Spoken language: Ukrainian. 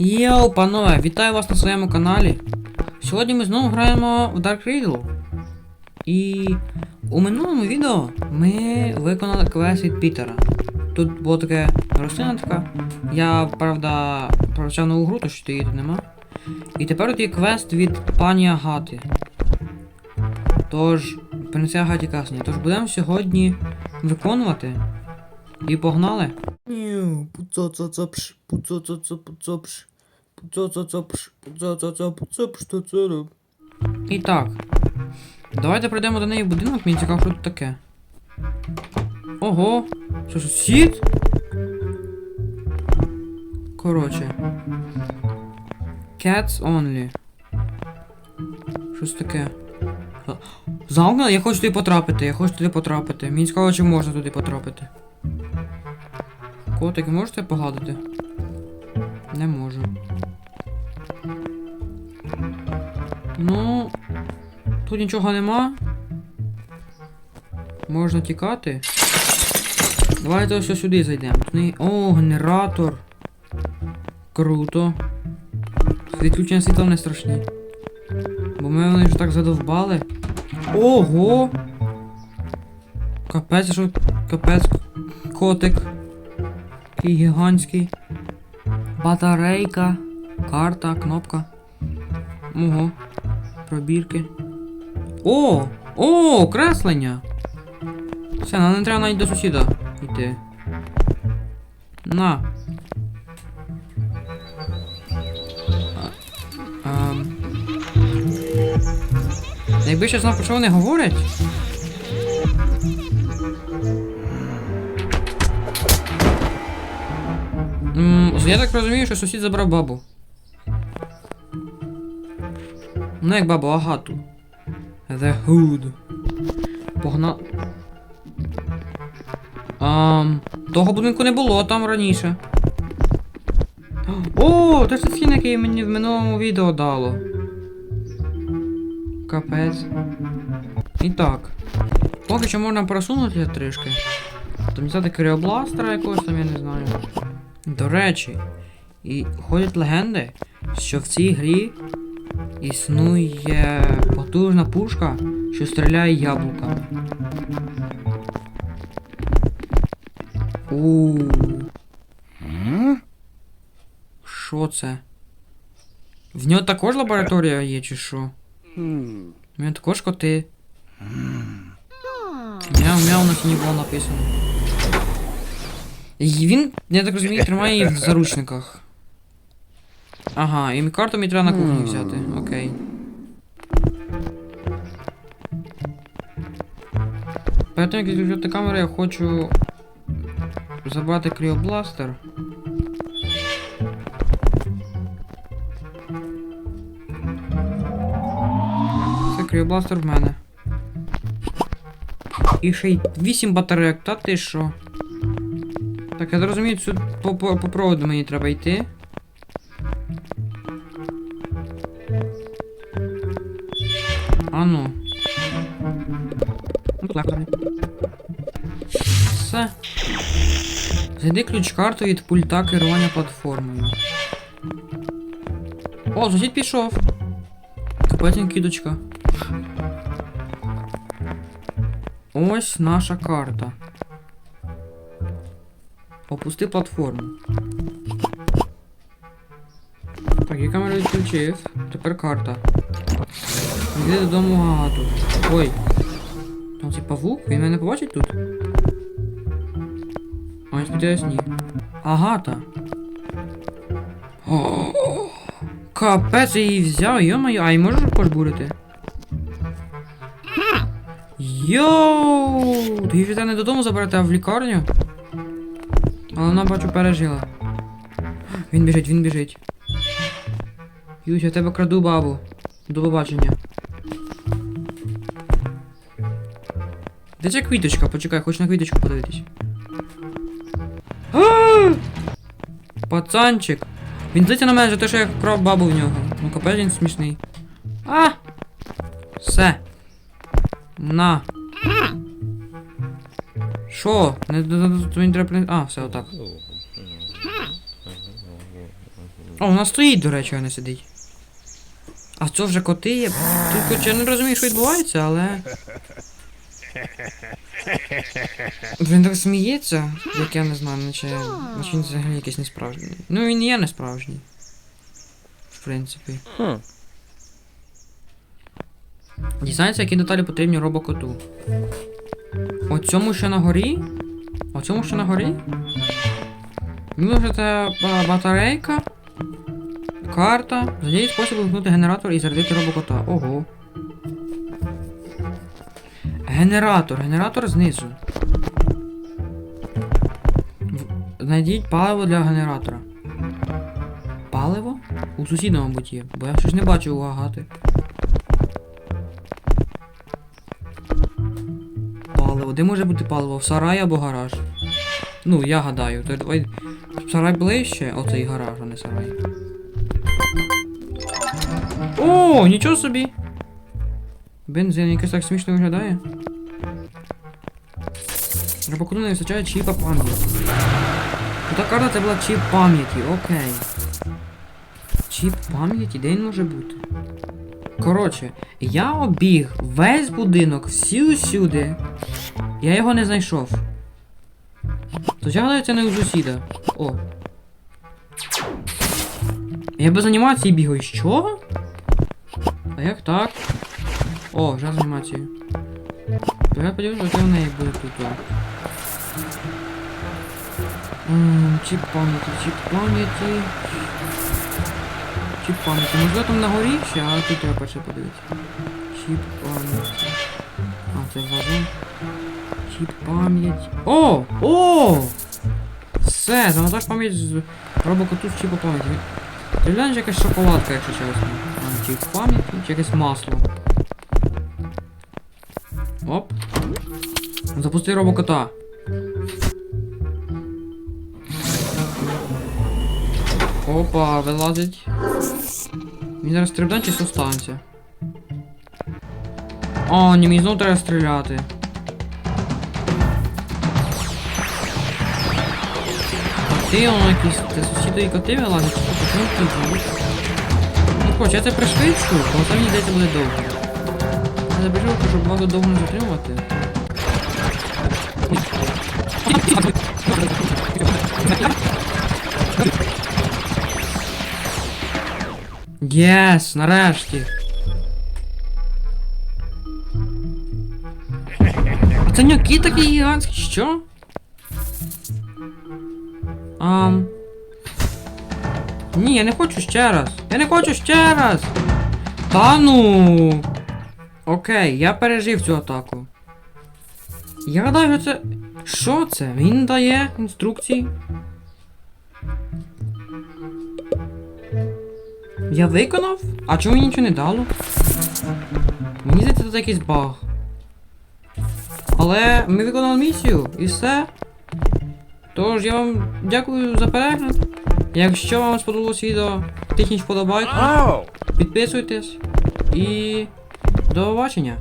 Йоу, панове, вітаю вас на своєму каналі. Сьогодні ми знову граємо в Dark Riddle. І у минулому відео ми виконали квест від Пітера. Тут було таке рослина така. Я, правда, прочав нову гру, то що її тут нема. І тепер тут є квест від пані Агати. Тож, принесе Агаті Касні. Тож будемо сьогодні виконувати. І погнали. Ні, пуцацацапш, пуцацацапцапш, пуцацацапш, пуцацацапцапш, то це роб. І так. Давайте прийдемо до неї в будинок, мені цікаво, що тут таке. Ого! Що ж, сід? Коротше. Cats only. Щось таке. Замкнено? Я хочу туди потрапити, я хочу туди потрапити. Мені цікаво, чи можна туди потрапити. Котики, можете погладити? Не можу. Ну. Тут нічого нема. Можна тікати. Давайте ось сюди зайдемо. О, генератор. Круто. Відключення світла не страшні. Бо ми вони вже так задовбали. Ого! Капець, що капець. Котик. Такий гігантський. Батарейка. Карта, кнопка. Ого. Пробірки. О! О, креслення! Все, нам не треба навіть до сусіда йти. На. А, ем. Якби ще знав, про що вони говорять. Я так розумію, що сусід забрав бабу. Ну як бабу, агату. The Hood. Погна. Ам, того будинку не було там раніше. О, це ж скін, який мені в минулому відео дало. Капець. І так. Поки що можна просунутися трішки. Там взяти кріобластера якогось там, я не знаю. До речі, і ходять легенди, що в цій грі існує потужна пушка, що стріляє яблуками. У. Що це? В нього також лабораторія є, чи що? У нього також коти. Мяу-мяу на сіні було написано. І він, я так розумію, тримає її в заручниках. Ага, і карту мені треба на кухні взяти. Окей. Перед тим, як відключити камеру, я хочу забрати кріобластер. Це кріобластер в мене. І ще й 8 батарейок, та ти що? Так, я зрозумію, сюди по, по, по проводу мені треба йти. А ну. Ну. Все. Зайди ключ-карту від пульта керування платформою. О, сусід пішов. Капетень кідочка. Ось наша карта. Опусти платформу. Так, я камеру відключив. Тепер карта. Йди додому Гагату. Ой. Там цей павук? Він мене побачить тут? А, сподіваюсь, ні. Агата. О, Капець, я її взяв, йо-моє, а й можеш пожбурити? Йоу! Ти її не додому заберете, а в лікарню? Але вона, бачу, пережила. Він біжить, він біжить. Юсь, я тебе краду бабу. До побачення. Де ця квіточка? Почекай, хочу на квіточку подивитись. Пацанчик. Він злиться на мене за те, що я вкрав бабу в нього. Ну капець він смішний. А! Все. На. Що? Не, мені треба А, все, отак. О, вона стоїть, до речі, а не сидить. А це вже коти є. Тут хоч я не розумію, що відбувається, але. Він так сміється, як я не знаю, наче, наче він взагалі якийсь несправжній. Ну він є несправжній. В принципі. Дізнається, які деталі потрібні робокоту. О ще на горі? О цьому ще на горі? Виложити батарейка. Карта. Задіють спосіб вимкнути генератор і зарядити робокота. Ого. Генератор. Генератор знизу. Знайдіть паливо для генератора. Паливо? У сусіда, мабуть, є, бо я щось не бачу у агати. Паливо. Де може бути паливо? В сараї або гараж? Ну, я гадаю. То давай. Сарай ближче, оцей гараж, а не сарай. О, нічого собі! Бензин якось так смішно виглядає. Рабокуну не вистачає чіпа пам'яті. Та карта це була чіп пам'яті, окей. Чіп пам'яті, де він може бути? Коротше, я обіг весь будинок, всі усюди. Я його не знайшов. То я це не у сусіда. О. Я без анімації бігаю. Що? А як так? О, вже з анімацією. То я подивлюсь, яке в неї буде тут. о. М, Чіп пам'яті, чіп пам'яті. Чіп пам'яті. Можливо там на горі ще, а тут треба перше подивитися. Чіп пам'яті. А, це вазон. Чіп пам'ять. О! О! Все, завантаж пам'ять з робокоту з чіпу пам'яті. Ти глянеш якась шоколадка, якщо чесно. А, Чіп пам'яті, чи якесь масло. Оп. Запусти робокота. Опа, вилазить. Він зараз стрибне чи станція. О, ні, мені знову треба стріляти. Коти, воно якісь. Це сусіди коти вилазять, чи що? Ти? Ну хоч, я це пришвидшую, бо це мені здається буде довго. Я забіжу, щоб багато довго не затримувати. Єс, нарешті. Це нюки такі гігантські, що? Ам. Ні, я не хочу ще раз. Я не хочу ще раз. Та ну. Окей, я пережив цю атаку. Я гадаю, що це. Що це? Він дає інструкції. Я виконав? А чому мені нічого не дало? Мені здається, це якийсь баг. Але ми виконали місію і все. Тож я вам дякую за перегляд. Якщо вам сподобалось відео, тисніть вподобайку, підписуйтесь і до побачення.